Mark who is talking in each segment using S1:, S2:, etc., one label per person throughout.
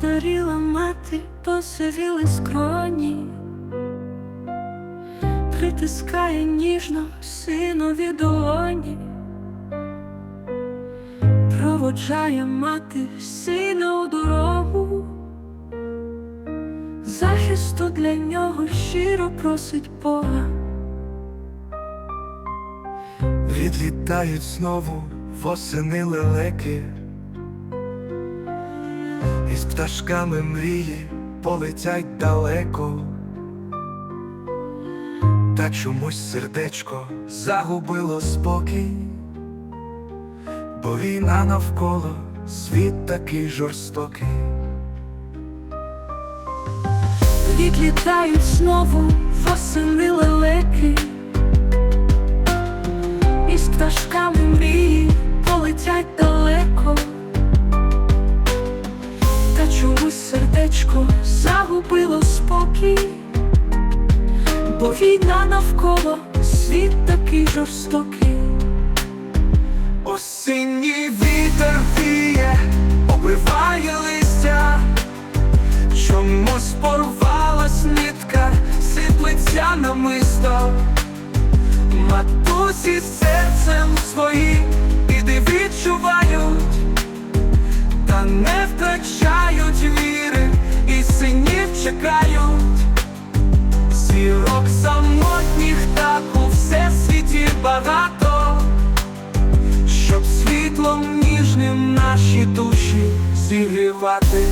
S1: постаріла мати, посивіли скроні, притискає ніжно синові долоні, проводжає мати сина у дорогу, захисту для нього щиро просить Бога.
S2: Відлітають знову восени лелеки, із пташками мрії полетять далеко, та чомусь сердечко загубило спокій, бо війна навколо світ такий жорстокий.
S1: Відлітають знову восени лелеки, із пташками сердечко загубило спокій, бо війна навколо світ такий жорстокий.
S2: Осінній вітер віє, обриває листя, чомусь порвалась нитка, сиплеться намисто, матусі серцем своїм багато щоб світлом ніжним наші душі зігрівати.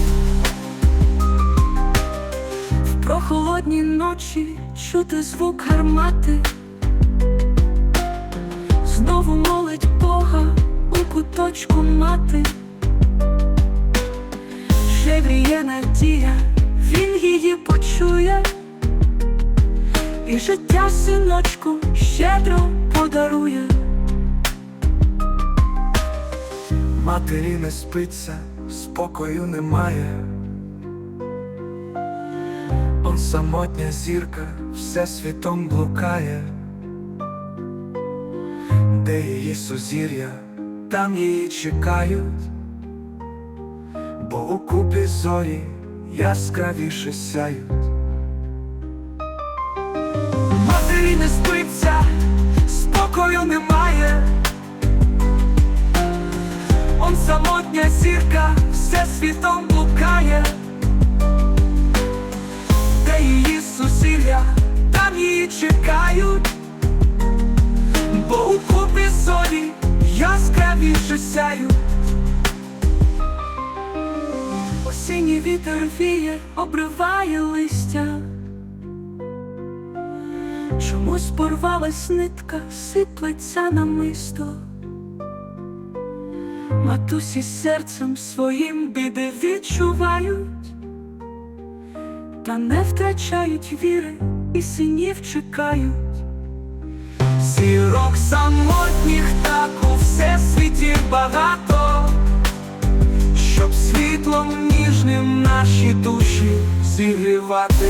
S1: В прохолодні ночі чути звук гармати, знову молить Бога у куточку мати, ще вріє надія, він її почує, і життя синочку щедро подарує.
S2: Матері не спиться, спокою немає. Он самотня зірка всесвітом блукає, де її сузір'я, там її чекають, бо у купі зорі яскравіше сяють. Матері не світом блукає, де її зусилля, там її чекають, бо у купі солі яскравіше сяють.
S1: Осінній вітер віє, обриває листя. Чомусь порвалась нитка, сиплеться намисто. Матусі серцем своїм біди відчувають, та не втрачають віри і синів чекають.
S2: Зірок самотніх так у всесвіті багато, щоб світлом ніжним наші душі зігрівати.